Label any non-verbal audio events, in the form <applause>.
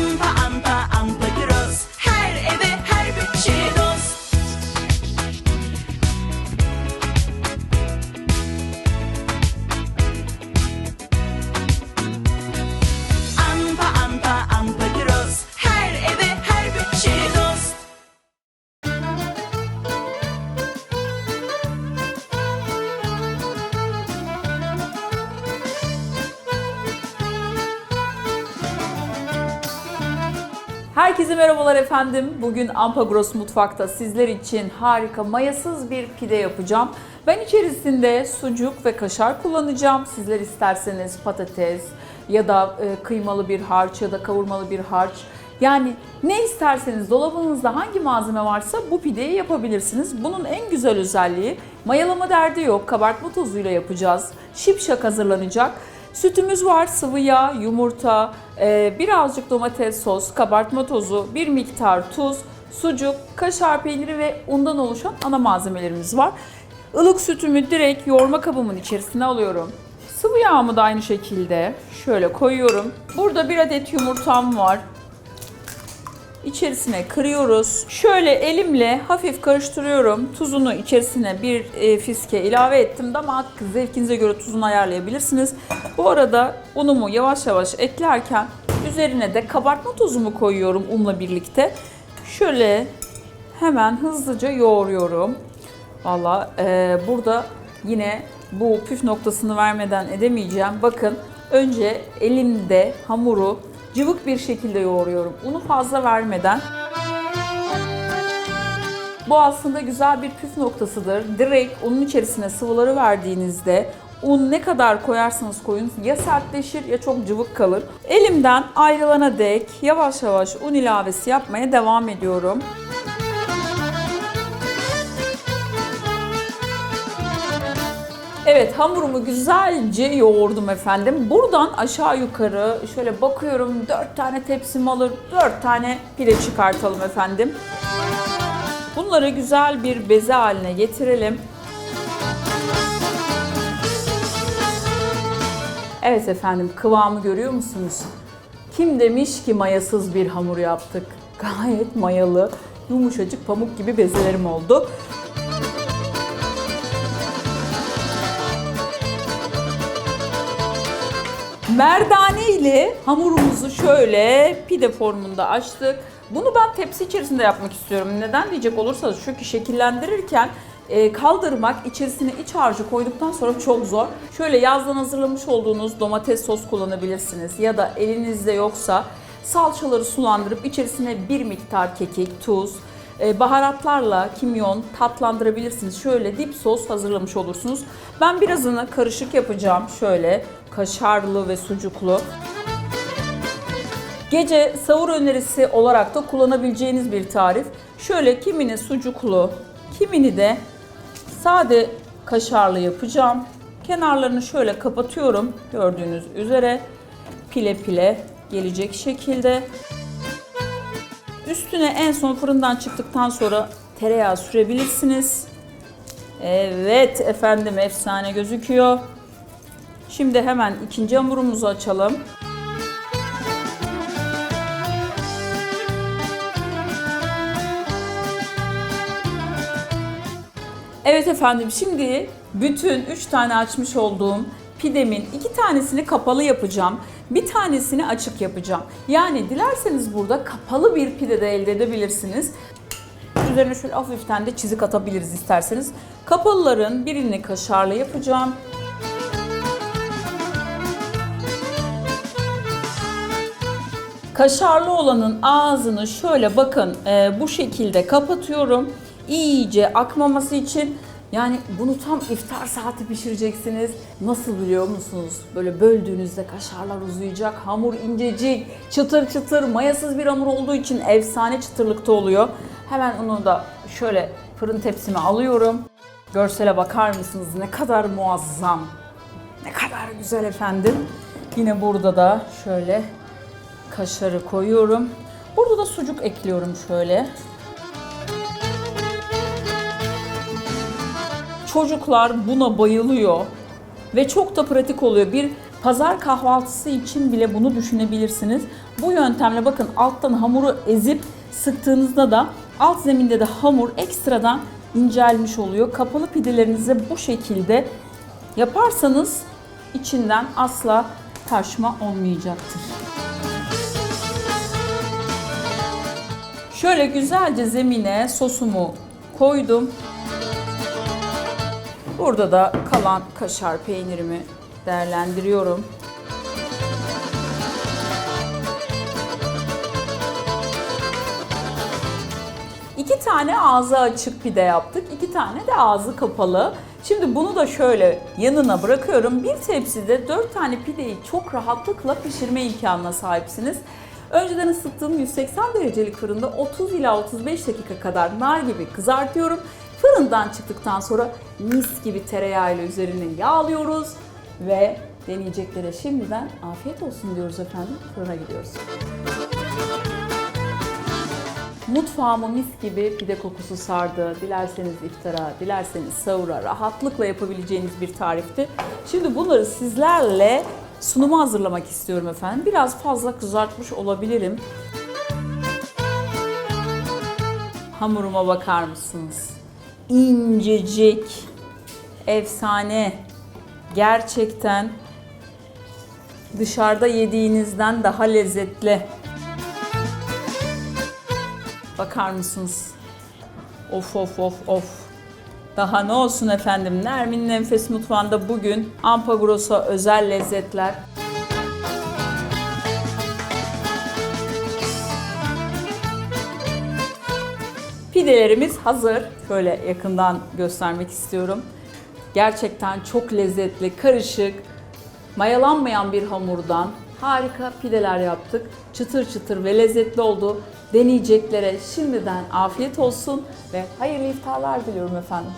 Bye. Herkese merhabalar efendim. Bugün Ampagros Mutfak'ta sizler için harika mayasız bir pide yapacağım. Ben içerisinde sucuk ve kaşar kullanacağım. Sizler isterseniz patates ya da e, kıymalı bir harç ya da kavurmalı bir harç. Yani ne isterseniz dolabınızda hangi malzeme varsa bu pideyi yapabilirsiniz. Bunun en güzel özelliği mayalama derdi yok. Kabartma tozuyla yapacağız. Şipşak hazırlanacak. Sütümüz var, sıvı yağ, yumurta, e, birazcık domates sos, kabartma tozu, bir miktar tuz, sucuk, kaşar peyniri ve undan oluşan ana malzemelerimiz var. Ilık sütümü direkt yoğurma kabımın içerisine alıyorum. Sıvı yağımı da aynı şekilde şöyle koyuyorum. Burada bir adet yumurtam var. İçerisine kırıyoruz. Şöyle elimle hafif karıştırıyorum. Tuzunu içerisine bir e, fiske ilave ettim. Damak zevkinize göre tuzunu ayarlayabilirsiniz. Bu arada unumu yavaş yavaş eklerken üzerine de kabartma tozumu koyuyorum unla birlikte. Şöyle hemen hızlıca yoğuruyorum. Valla e, burada yine bu püf noktasını vermeden edemeyeceğim. Bakın önce elimde hamuru cıvık bir şekilde yoğuruyorum. Unu fazla vermeden. Bu aslında güzel bir püf noktasıdır. Direkt unun içerisine sıvıları verdiğinizde un ne kadar koyarsanız koyun ya sertleşir ya çok cıvık kalır. Elimden ayrılana dek yavaş yavaş un ilavesi yapmaya devam ediyorum. Evet hamurumu güzelce yoğurdum efendim. Buradan aşağı yukarı şöyle bakıyorum 4 tane tepsim alır 4 tane pide çıkartalım efendim. Bunları güzel bir beze haline getirelim. Evet efendim kıvamı görüyor musunuz? Kim demiş ki mayasız bir hamur yaptık? <laughs> Gayet mayalı, yumuşacık pamuk gibi bezelerim oldu. Merdane ile hamurumuzu şöyle pide formunda açtık. Bunu ben tepsi içerisinde yapmak istiyorum. Neden diyecek olursanız çünkü şekillendirirken e, kaldırmak, içerisine iç harcı koyduktan sonra çok zor. Şöyle yazdan hazırlamış olduğunuz domates sos kullanabilirsiniz. Ya da elinizde yoksa salçaları sulandırıp içerisine bir miktar kekik, tuz, baharatlarla kimyon tatlandırabilirsiniz. Şöyle dip sos hazırlamış olursunuz. Ben birazını karışık yapacağım. Şöyle kaşarlı ve sucuklu. Gece sahur önerisi olarak da kullanabileceğiniz bir tarif. Şöyle kimini sucuklu, kimini de sade kaşarlı yapacağım. Kenarlarını şöyle kapatıyorum. Gördüğünüz üzere pile pile gelecek şekilde. Üstüne en son fırından çıktıktan sonra tereyağı sürebilirsiniz. Evet efendim efsane gözüküyor. Şimdi hemen ikinci hamurumuzu açalım. Evet efendim şimdi bütün 3 tane açmış olduğum pidemin iki tanesini kapalı yapacağım. Bir tanesini açık yapacağım. Yani dilerseniz burada kapalı bir pide de elde edebilirsiniz. Üzerine şöyle hafiften de çizik atabiliriz isterseniz. Kapalıların birini kaşarlı yapacağım. Kaşarlı olanın ağzını şöyle bakın e, bu şekilde kapatıyorum. İyice akmaması için yani bunu tam iftar saati pişireceksiniz. Nasıl biliyor musunuz? Böyle böldüğünüzde kaşarlar uzayacak. Hamur incecik, çıtır çıtır, mayasız bir hamur olduğu için efsane çıtırlıkta oluyor. Hemen onu da şöyle fırın tepsime alıyorum. Görsele bakar mısınız? Ne kadar muazzam. Ne kadar güzel efendim. Yine burada da şöyle kaşarı koyuyorum. Burada da sucuk ekliyorum şöyle. Çocuklar buna bayılıyor ve çok da pratik oluyor. Bir pazar kahvaltısı için bile bunu düşünebilirsiniz. Bu yöntemle bakın alttan hamuru ezip sıktığınızda da alt zeminde de hamur ekstradan incelmiş oluyor. Kapalı pidelerinize bu şekilde yaparsanız içinden asla taşma olmayacaktır. Şöyle güzelce zemine sosumu koydum. Burada da kalan kaşar peynirimi değerlendiriyorum. İki tane ağzı açık pide yaptık. iki tane de ağzı kapalı. Şimdi bunu da şöyle yanına bırakıyorum. Bir tepside 4 tane pideyi çok rahatlıkla pişirme imkanına sahipsiniz. Önceden ısıttığım 180 derecelik fırında 30 ila 35 dakika kadar nar gibi kızartıyorum. Fırından çıktıktan sonra mis gibi tereyağıyla üzerine yağlıyoruz ve deneyeceklere şimdiden afiyet olsun diyoruz efendim. Fırına gidiyoruz. Mutfağımı mis gibi pide kokusu sardı. Dilerseniz iftara, dilerseniz sahura rahatlıkla yapabileceğiniz bir tarifti. Şimdi bunları sizlerle sunuma hazırlamak istiyorum efendim. Biraz fazla kızartmış olabilirim. Hamuruma bakar mısınız? İncecik, efsane. Gerçekten dışarıda yediğinizden daha lezzetli. Bakar mısınız? Of of of of. Daha ne olsun efendim? Nermin'in Enfes Mutfağı'nda bugün Ampagros'a özel lezzetler. Pidelerimiz hazır. Şöyle yakından göstermek istiyorum. Gerçekten çok lezzetli, karışık, mayalanmayan bir hamurdan harika pideler yaptık. Çıtır çıtır ve lezzetli oldu. Deneyeceklere şimdiden afiyet olsun ve hayırlı iftarlar diliyorum efendim.